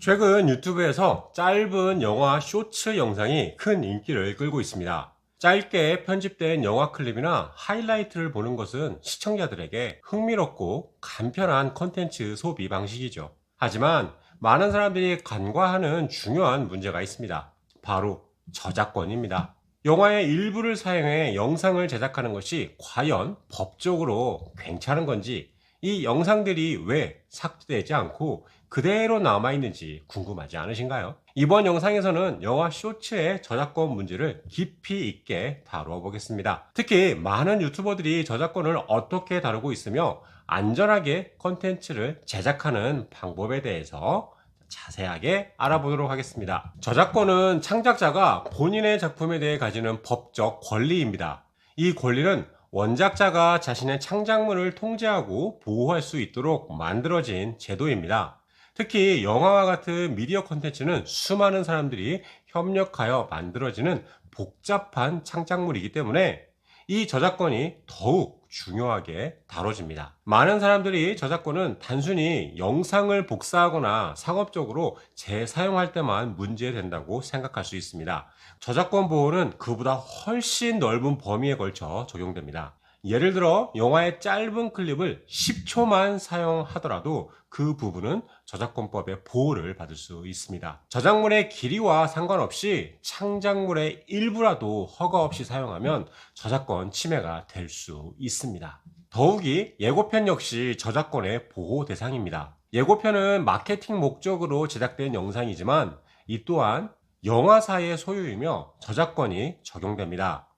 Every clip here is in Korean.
최근 유튜브에서 짧은 영화 쇼츠 영상이 큰 인기를 끌고 있습니다. 짧게 편집된 영화 클립이나 하이라이트를 보는 것은 시청자들에게 흥미롭고 간편한 컨텐츠 소비 방식이죠. 하지만 많은 사람들이 간과하는 중요한 문제가 있습니다. 바로 저작권입니다. 영화의 일부를 사용해 영상을 제작하는 것이 과연 법적으로 괜찮은 건지 이 영상들이 왜 삭제되지 않고 그대로 남아있는지 궁금하지 않으신가요? 이번 영상에서는 영화 쇼츠의 저작권 문제를 깊이 있게 다루어 보겠습니다. 특히 많은 유튜버들이 저작권을 어떻게 다루고 있으며 안전하게 컨텐츠를 제작하는 방법에 대해서 자세하게 알아보도록 하겠습니다. 저작권은 창작자가 본인의 작품에 대해 가지는 법적 권리입니다. 이 권리는 원작자가 자신의 창작물을 통제하고 보호할 수 있도록 만들어진 제도입니다. 특히 영화와 같은 미디어 콘텐츠는 수많은 사람들이 협력하여 만들어지는 복잡한 창작물이기 때문에 이 저작권이 더욱 중요하게 다뤄집니다. 많은 사람들이 저작권은 단순히 영상을 복사하거나 상업적으로 재사용할 때만 문제된다고 생각할 수 있습니다. 저작권 보호는 그보다 훨씬 넓은 범위에 걸쳐 적용됩니다. 예를 들어 영화의 짧은 클립을 10초만 사용하더라도 그 부분은 저작권법의 보호를 받을 수 있습니다. 저작물의 길이와 상관없이 창작물의 일부라도 허가 없이 사용하면 저작권 침해가 될 수 있습니다. 더욱이 예고편 역시 저작권의 보호 대상입니다. 예고편은 마케팅 목적으로 제작된 영상이지만 이 또한 영화사의 소유이며 저작권이 적용됩니다.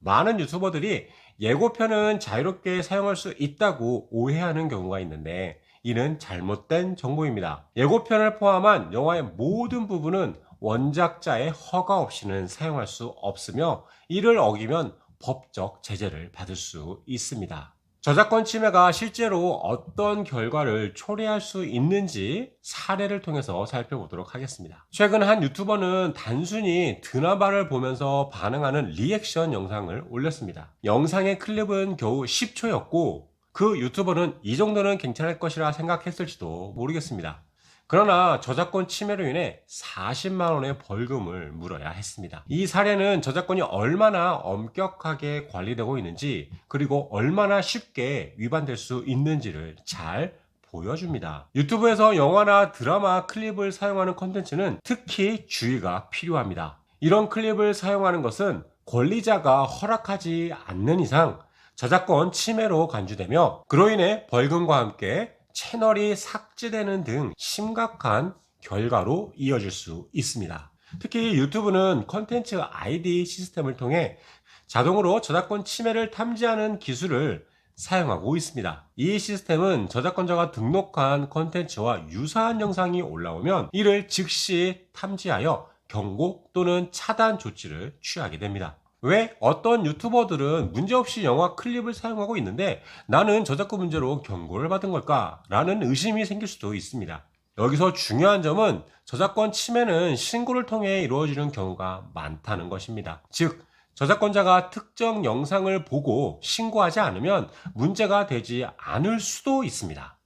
많은 유튜버들이 예고편은 자유롭게 사용할 수 있다고 오해하는 경우가 있는데 이는 잘못된 정보입니다. 예고편을 포함한 영화의 모든 부분은 원작자의 허가 없이는 사용할 수 없으며 이를 어기면 법적 제재를 받을 수 있습니다. 저작권 침해가 실제로 어떤 결과를 초래할 수 있는지 사례를 통해서 살펴보도록 하겠습니다. 최근 한 유튜버는 단순히 드라마를 보면서 반응하는 리액션 영상을 올렸습니다. 영상의 클립은 겨우 10초였고 그 유튜버는 이 정도는 괜찮을 것이라 생각했을지도 모르겠습니다. 그러나 저작권 침해로 인해 40만 원의 벌금을 물어야 했습니다. 이 사례는 저작권이 얼마나 엄격하게 관리되고 있는지 그리고 얼마나 쉽게 위반될 수 있는지를 잘 보여줍니다. 유튜브에서 영화나 드라마 클립을 사용하는 콘텐츠는 특히 주의가 필요합니다. 이런 클립을 사용하는 것은 권리자가 허락하지 않는 이상 저작권 침해로 간주되며 그로 인해 벌금과 함께 채널이 삭제되는 등 심각한 결과로 이어질 수 있습니다. 특히 유튜브는 컨텐츠 아이디 시스템을 통해 자동으로 저작권 침해를 탐지하는 기술을 사용하고 있습니다. 이 시스템은 저작권자가 등록한 컨텐츠와 유사한 영상이 올라오면 이를 즉시 탐지하여 경고 또는 차단 조치를 취하게 됩니다. 왜 어떤 유튜버들은 문제없이 영화 클립을 사용하고 있는데 나는 저작권 문제로 경고를 받은 걸까? 라는 의심이 생길 수도 있습니다. 여기서 중요한 점은 저작권 침해는 신고를 통해 이루어지는 경우가 많다는 것입니다. 즉, 저작권자가 특정 영상을 보고 신고하지 않으면 문제가 되지 않을 수도 있습니다.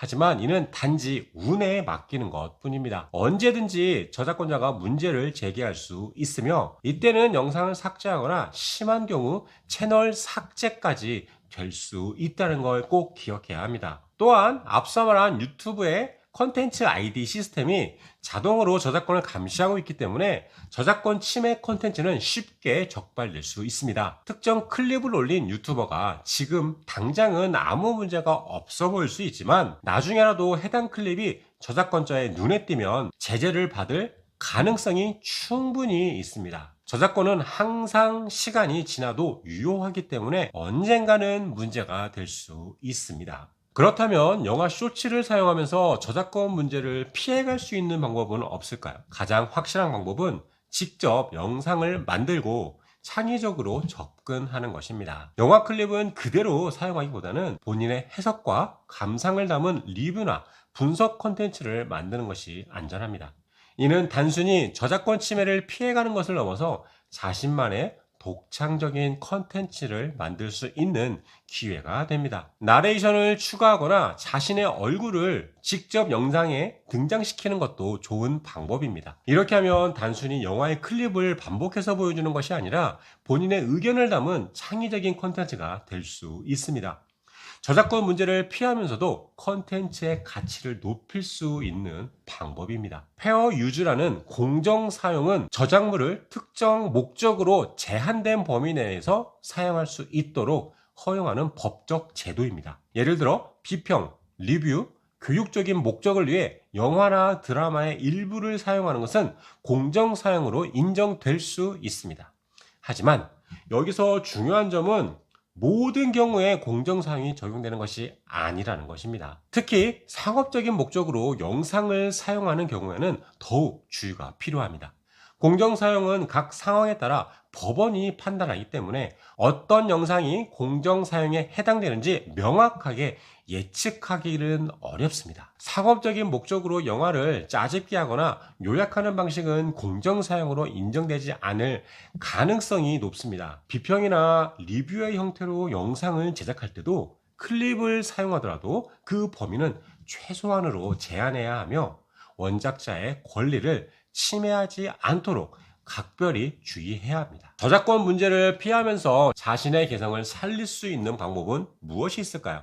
하지만 이는 단지 운에 맡기는 것 뿐입니다. 언제든지 저작권자가 문제를 제기할 수 있으며 이때는 영상을 삭제하거나 심한 경우 채널 삭제까지 될 수 있다는 걸 꼭 기억해야 합니다. 또한 앞서 말한 유튜브의 컨텐츠 아이디 시스템이 자동으로 저작권을 감시하고 있기 때문에 저작권 침해 컨텐츠는 쉽게 적발될 수 있습니다. 특정 클립을 올린 유튜버가 지금 당장은 아무 문제가 없어 보일 수 있지만 나중에라도 해당 클립이 저작권자의 눈에 띄면 제재를 받을 가능성이 충분히 있습니다. 저작권은 항상 시간이 지나도 유효하기 때문에 언젠가는 문제가 될 수 있습니다. 그렇다면 영화 쇼츠를 사용하면서 저작권 문제를 피해갈 수 있는 방법은 없을까요? 가장 확실한 방법은 직접 영상을 만들고 창의적으로 접근하는 것입니다. 영화 클립은 그대로 사용하기보다는 본인의 해석과 감상을 담은 리뷰나 분석 컨텐츠를 만드는 것이 안전합니다. 이는 단순히 저작권 침해를 피해가는 것을 넘어서 자신만의 독창적인 컨텐츠를 만들 수 있는 기회가 됩니다. 나레이션을 추가하거나 자신의 얼굴을 직접 영상에 등장시키는 것도 좋은 방법입니다. 이렇게 하면 단순히 영화의 클립을 반복해서 보여주는 것이 아니라 본인의 의견을 담은 창의적인 컨텐츠가 될 수 있습니다. 저작권 문제를 피하면서도 컨텐츠의 가치를 높일 수 있는 방법입니다. 페어 유즈라는 공정 사용은 저작물을 특정 목적으로 제한된 범위 내에서 사용할 수 있도록 허용하는 법적 제도입니다. 예를 들어 비평, 리뷰, 교육적인 목적을 위해 영화나 드라마의 일부를 사용하는 것은 공정 사용으로 인정될 수 있습니다. 하지만 여기서 중요한 점은 모든 경우에 공정사용이 적용되는 것이 아니라는 것입니다. 특히 상업적인 목적으로 영상을 사용하는 경우에는 더욱 주의가 필요합니다. 공정사용은 각 상황에 따라 법원이 판단하기 때문에 어떤 영상이 공정사용에 해당되는지 명확하게 예측하기는 어렵습니다. 상업적인 목적으로 영화를 짜집기 하거나 요약하는 방식은 공정 사용으로 인정되지 않을 가능성이 높습니다. 비평이나 리뷰의 형태로 영상을 제작할 때도 클립을 사용하더라도 그 범위는 최소한으로 제한해야 하며 원작자의 권리를 침해하지 않도록 각별히 주의해야 합니다. 저작권 문제를 피하면서 자신의 개성을 살릴 수 있는 방법은 무엇이 있을까요?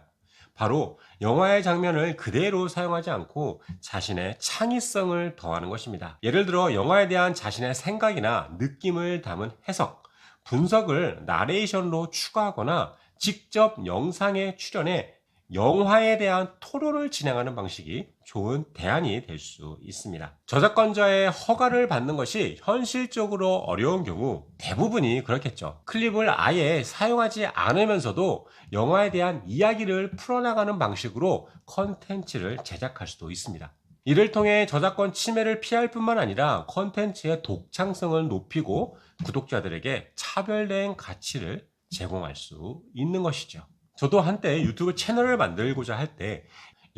바로 영화의 장면을 그대로 사용하지 않고 자신의 창의성을 더하는 것입니다. 예를 들어 영화에 대한 자신의 생각이나 느낌을 담은 해석, 분석을 나레이션으로 추가하거나 직접 영상에 출연해 영화에 대한 토론을 진행하는 방식이 좋은 대안이 될 수 있습니다. 저작권자의 허가를 받는 것이 현실적으로 어려운 경우 대부분이 그렇겠죠. 클립을 아예 사용하지 않으면서도 영화에 대한 이야기를 풀어나가는 방식으로 컨텐츠를 제작할 수도 있습니다. 이를 통해 저작권 침해를 피할 뿐만 아니라 컨텐츠의 독창성을 높이고 구독자들에게 차별된 가치를 제공할 수 있는 것이죠. 저도 한때 유튜브 채널을 만들고자 할 때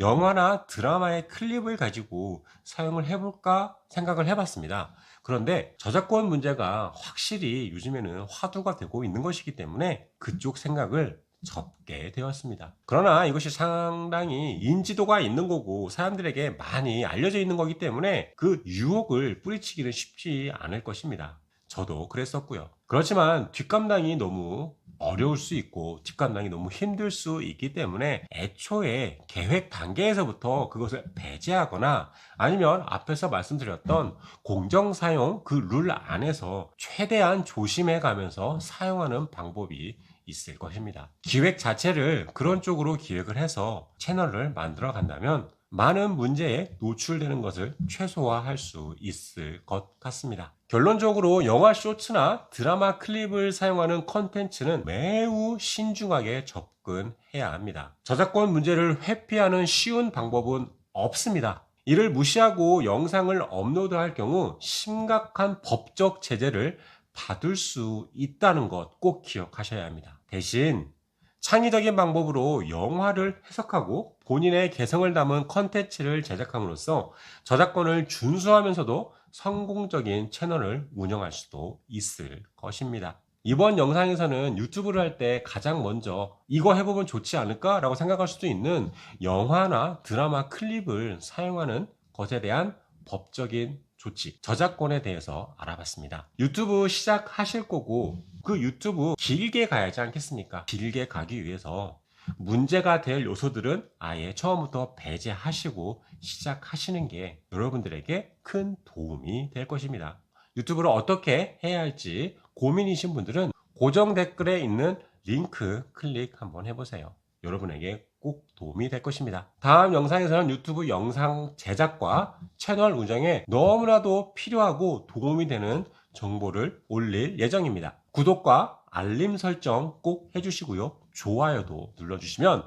영화나 드라마의 클립을 가지고 사용을 해볼까 생각을 해봤습니다. 그런데 저작권 문제가 확실히 요즘에는 화두가 되고 있는 것이기 때문에 그쪽 생각을 접게 되었습니다. 그러나 이것이 상당히 인지도가 있는 거고 사람들에게 많이 알려져 있는 거기 때문에 그 유혹을 뿌리치기는 쉽지 않을 것입니다. 저도 그랬었고요. 그렇지만 뒷감당이 너무 어려울 수 있고 뒷감당이 너무 힘들 수 있기 때문에 애초에 계획 단계에서부터 그것을 배제하거나 아니면 앞에서 말씀드렸던 공정 사용 그 룰 안에서 최대한 조심해 가면서 사용하는 방법이 있을 것입니다. 기획 자체를 그런 쪽으로 기획을 해서 채널을 만들어 간다면 많은 문제에 노출되는 것을 최소화할 수 있을 것 같습니다. 결론적으로 영화 쇼츠나 드라마 클립을 사용하는 컨텐츠는 매우 신중하게 접근해야 합니다. 저작권 문제를 회피하는 쉬운 방법은 없습니다. 이를 무시하고 영상을 업로드할 경우 심각한 법적 제재를 받을 수 있다는 것 꼭 기억하셔야 합니다. 대신 창의적인 방법으로 영화를 해석하고 본인의 개성을 담은 컨텐츠를 제작함으로써 저작권을 준수하면서도 성공적인 채널을 운영할 수도 있을 것입니다. 이번 영상에서는 유튜브를 할 때 가장 먼저 이거 해보면 좋지 않을까? 라고 생각할 수도 있는 영화나 드라마 클립을 사용하는 것에 대한 법적인 조치, 저작권에 대해서 알아봤습니다. 유튜브 시작하실 거고 그 유튜브 길게 가야지 않겠습니까? 길게 가기 위해서 문제가 될 요소들은 아예 처음부터 배제하시고 시작하시는 게 여러분들에게 큰 도움이 될 것입니다. 유튜브를 어떻게 해야 할지 고민이신 분들은 고정 댓글에 있는 링크 클릭 한번 해보세요. 여러분에게 꼭 도움이 될 것입니다. 다음 영상에서는 유튜브 영상 제작과 채널 운영에 너무나도 필요하고 도움이 되는 정보를 올릴 예정입니다. 구독과 알림 설정 꼭 해주시고요. 좋아요도 눌러주시면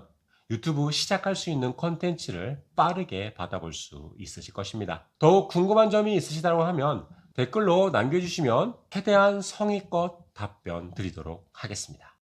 유튜브 시작할 수 있는 컨텐츠를 빠르게 받아볼 수 있으실 것입니다. 더욱 궁금한 점이 있으시다고 하면 댓글로 남겨주시면 최대한 성의껏 답변 드리도록 하겠습니다.